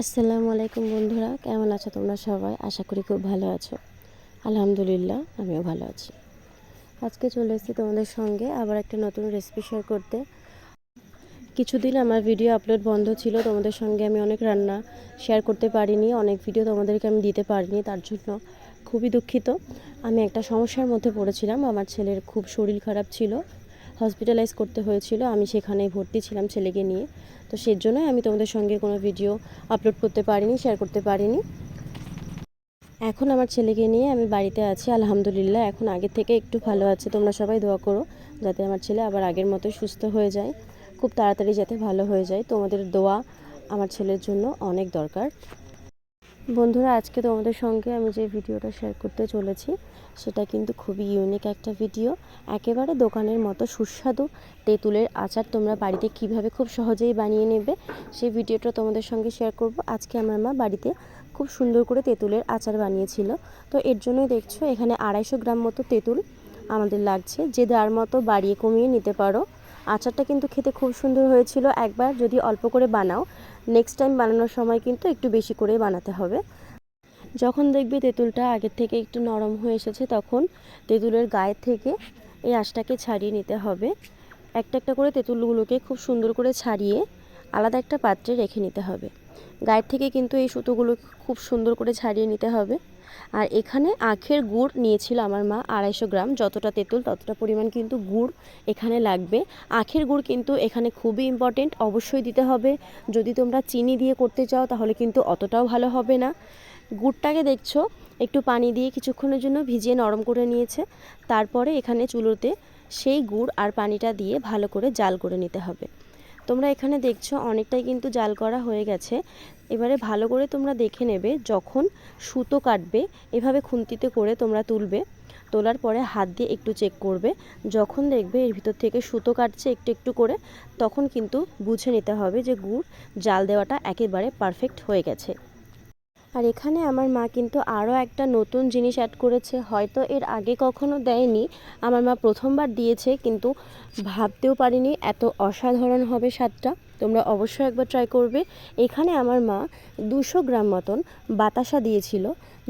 আসসালামু আলাইকুম বন্ধুরা, কেমন আছো তোমরা সবাই? আশা করি খুব ভালো আছো। আলহামদুলিল্লাহ, আমিও ভালো আছি। আজকে চলে এসেছি তোমাদের সঙ্গে আবার একটা নতুন রেসিপি শেয়ার করতে। কিছুদিন আমার ভিডিও আপলোড বন্ধ ছিল, তোমাদের সঙ্গে আমি অনেক রান্না শেয়ার করতে পারিনি, অনেক ভিডিও তোমাদেরকে আমি দিতে পারিনি, তার জন্য খুবই দুঃখিত। আমি একটা সমস্যার মধ্যে পড়েছিলাম, আমার ছেলের খুব শরীর খারাপ ছিল। হসপিটালাইজ করতে হয়েছিল, আমি সেখানে ভর্তি ছিলাম ছেলেকে নিয়ে। তো সেই জন্যই আমি তোমাদের সঙ্গে কোনো ভিডিও আপলোড করতে পারিনি শেয়ার করতে পারিনি। এখন আমার ছেলেকে নিয়ে আমি বাড়িতে আছি, আলহামদুলিল্লাহ। এখন আগের থেকে একটু ভালো আছে, তোমরা সবাই দোয়া করো, যাতে আমার ছেলে আবার আগের মতো সুস্থ হয়ে যায়, খুব তাড়াতাড়ি যাতে ভালো হয়ে যায়। তোমাদের দোয়া আমার ছেলের জন্য অনেক দরকার। বন্ধুরা, আজকে তোমাদের সঙ্গে আমি যে ভিডিওটা শেয়ার করতে চলেছি, সেটা কিন্তু খুবই ইউনিক একটা ভিডিও একেবারে দোকানের মতো সুস্বাদু তেঁতুলের আচার তোমরা বাড়িতে কীভাবে খুব সহজেই বানিয়ে নেবে, সেই ভিডিওটা তোমাদের সঙ্গে শেয়ার করব। আজকে আমার মা বাড়িতে খুব সুন্দর করে তেঁতুলের আচার বানিয়েছিল। তো এর জন্যই দেখছ, এখানে আড়াইশো গ্রাম মতো তেঁতুল আমাদের লাগছে। যে যার মতো বাড়িয়ে কমিয়ে নিতে পারো আচারটা কিন্তু খেতে খুব সুন্দর হয়েছিল। একবার যদি অল্প করে বানাও নেক্সট টাইম বানানোর সময় কিন্তু একটু বেশি করে বানাতে হবে। যখন দেখবে তেঁতুলটা আগের থেকে একটু নরম হয়ে এসেছে, তখন তেঁতুলের গায়ের থেকে এই আঁশটাকে ছাড়িয়ে নিতে হবে। একটা একটা করে তেঁতুলগুলোকে খুব সুন্দর করে ছাড়িয়ে আলাদা একটা পাত্রে রেখে নিতে হবে। গায়ের থেকে কিন্তু এই সুতোগুলো খুব সুন্দর করে ছাড়িয়ে নিতে হবে। আর এখানে আখের গুড় নিয়েছিল আমার মা আড়াইশো গ্রাম, যতটা তেঁতুল ততটা পরিমাণ কিন্তু গুড় এখানে লাগবে। আখের গুড় কিন্তু এখানে খুবই ইম্পর্টেন্ট অবশ্যই দিতে হবে। যদি তোমরা চিনি দিয়ে করতে চাও তাহলে কিন্তু অতটাও ভালো হবে না। গুড়টাকে দেখছ, একটু পানি দিয়ে কিছুক্ষণের জন্য ভিজিয়ে নরম করে নিয়েছে। তারপরে এখানে চুলোতে সেই গুড় আর পানিটা দিয়ে ভালো করে জাল করে নিতে হবে। তোমরা এখানে দেখছ অনেকটাই কিন্তু জাল করা হয়ে গেছে। এবারে ভালো করে তোমরা দেখে নেবে যখন সুতো কাটবে, এভাবে খুন্তিতে করে তোমরা তুলবে, তোলার পরে হাত দিয়ে একটু চেক করবে। যখন দেখবে এর ভিতর থেকে সুতো কাটছে একটু একটু করে, তখন কিন্তু বুঝে নিতে হবে যে গুড় জাল দেওয়াটা একেবারে পারফেক্ট হয়ে গেছে। আর এখানে আমার মা কিন্তু আরও একটা নতুন জিনিস অ্যাড করেছে। হয়তো এর আগে কখনো দেয়নি। আমার মা প্রথমবার দিয়েছে, কিন্তু ভাবতেও পারিনি এত অসাধারণ হবে স্বাদটা। তোমরা অবশ্যই একবার ট্রাই করবে। এখানে আমার মা দুশো গ্রাম মতন বাতাসা দিয়েছিল।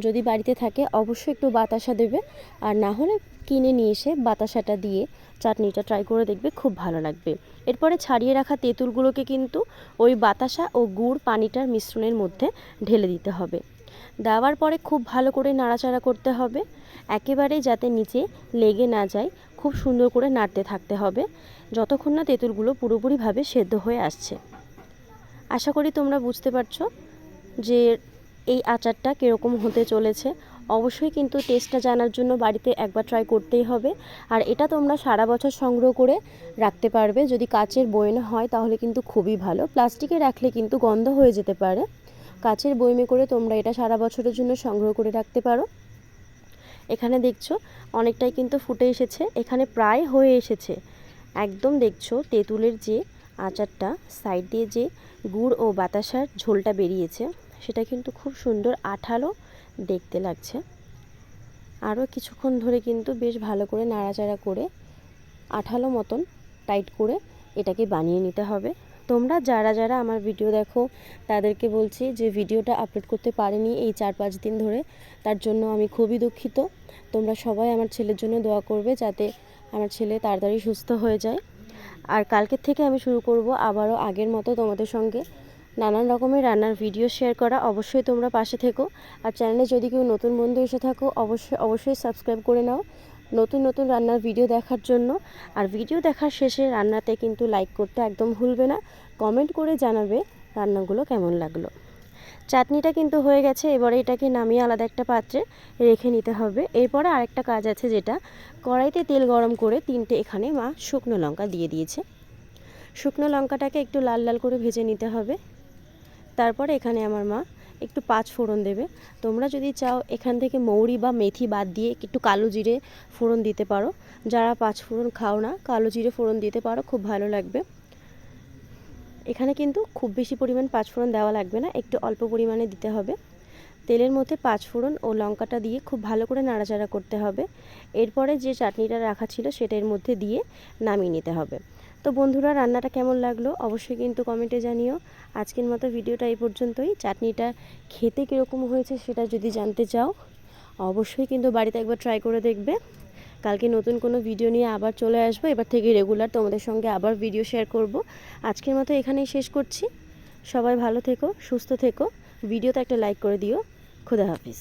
যদি বাড়িতে থাকে, অবশ্যই একটু বাতাসা দেবে। আর না হলে কিনে নিয়ে এসে বাতাসাটা দিয়ে চাটনিটা ট্রাই করে দেখবে, খুব ভালো লাগবে। এরপরে ছাড়িয়ে রাখা তেঁতুলগুলোকে কিন্তু ওই বাতাসা ও গুড় পানিটার মিশ্রণের মধ্যে ঢেলে দিতে হবে। দেওয়ার পরে খুব ভালো করে নাড়াচাড়া করতে হবে। একেবারে যাতে নিচে লেগে না যায় খুব সুন্দর করে নাড়তে থাকতে হবে। যতক্ষণ না তেঁতুলগুলো পুরোপুরিভাবে সেদ্ধ হয়ে আসছে। আশা করি তোমরা বুঝতে পারছ যে এই আচারটা কীরকম হতে চলেছে। অবশ্যই কিন্তু টেস্টটা জানার জন্য বাড়িতে একবার ট্রাই করতেই হবে। আর এটা তোমরা সারা বছর সংগ্রহ করে রাখতে পারবে। যদি কাচের বয়ন হয় তাহলে কিন্তু খুবই ভালো। প্লাস্টিকে রাখলে কিন্তু গন্ধ হয়ে যেতে পারে। কাচের বয়মে করে তোমরা এটা সারা বছরের জন্য সংগ্রহ করে রাখতে পারো। এখানে দেখছ, অনেকটাই কিন্তু ফুটে এসেছে, এখানে প্রায় হয়ে এসেছে। একদম দেখছ, তেঁতুলের যে আচারটা সাইড দিয়ে যে গুড় ও বাতাসার ঝোলটা বেরিয়েছে, সেটা কিন্তু খুব সুন্দর আঠালো দেখতে লাগছে। আরও কিছুক্ষণ ধরে কিন্তু বেশ ভালো করে নাড়াচাড়া করে আঠালো মতন টাইট করে এটাকে বানিয়ে নিতে হবে। তোমরা যারা যারা আমার ভিডিও দেখো, তাদেরকে বলছি যে ভিডিওটা আপলোড করতে পারিনি এই চার পাঁচ দিন ধরে। তার জন্য আমি খুবই দুঃখিত। তোমরা সবাই আমার ছেলের জন্য দোয়া করবে যাতে আমার ছেলে তাড়াতাড়ি সুস্থ হয়ে যায়। আর কালকের থেকে আমি শুরু করব আবারও আগের মতো তোমাদের সঙ্গে। নানান রকমের রান্নার ভিডিও শেয়ার করা অবশ্যই তোমরা পাশে থেকো। আর চ্যানেলে যদি কেউ নতুন বন্ধু এসে থাকো, অবশ্যই অবশ্যই সাবস্ক্রাইব করে নাও। নতুন নতুন রান্নার ভিডিও দেখার জন্য। আর ভিডিও দেখার শেষে রান্নাতে কিন্তু লাইক করতে একদম ভুলবে না। কমেন্ট করে জানাবে রান্নাগুলো কেমন লাগল। চাটনিটা কিন্তু হয়ে গেছে, এবারে এটাকে নামিয়ে আলাদা একটা পাত্রে রেখে নিতে হবে। এরপরে আরেকটা কাজ আছে যেটা, কড়াইতে তেল গরম করে তিনটে এখানে মা শুকনো লঙ্কা দিয়ে দিয়েছে। শুকনো লঙ্কাটাকে একটু লাল লাল করে ভেজে নিতে হবে। তারপরে এখানে আমার মা একটু পাঁচ ফোড়ন দেবে। তোমরা যদি চাও এখান থেকে মৌরি বা মেথি বাদ দিয়ে একটু কালো জিরে ফোড়ন দিতে পারো। যারা পাঁচ ফোড়ন খাও না, কালো জিরে ফোড়ন দিতে পারো, খুব ভালো লাগবে। এখানে কিন্তু খুব বেশি পরিমাণ পাঁচ ফোড়ন দেওয়া লাগবে না, একটু অল্প পরিমাণে দিতে হবে। তেলের মধ্যে পাঁচ ফোড়ন ও লঙ্কাটা দিয়ে খুব ভালো করে নাড়াচাড়া করতে হবে। এরপরে যে চাটনিটা রাখা ছিল সেটা এর মধ্যে দিয়ে নামিয়ে নিতে হবে। তো বন্ধুরা, রান্নাটা কেমন লাগল অবশ্যই কিন্তু কমেন্টে জানিও। আজকের মতো ভিডিওটা এই পর্যন্তই। চাটনিটা খেতে কীরকম হয়েছে সেটা যদি জানতে চাও, অবশ্যই কিন্তু বাড়িতে একবার ট্রাই করে দেখবে। কালকে নতুন কোনো ভিডিও নিয়ে আবার চলে আসব। এবার থেকে রেগুলার তোমাদের সঙ্গে আবার ভিডিও শেয়ার করব। আজকের মতো এখানেই শেষ করছি। সবাই ভালো থেকো, সুস্থ থেকো। ভিডিওতে একটা লাইক করে দিও। খুদা হাফিজ।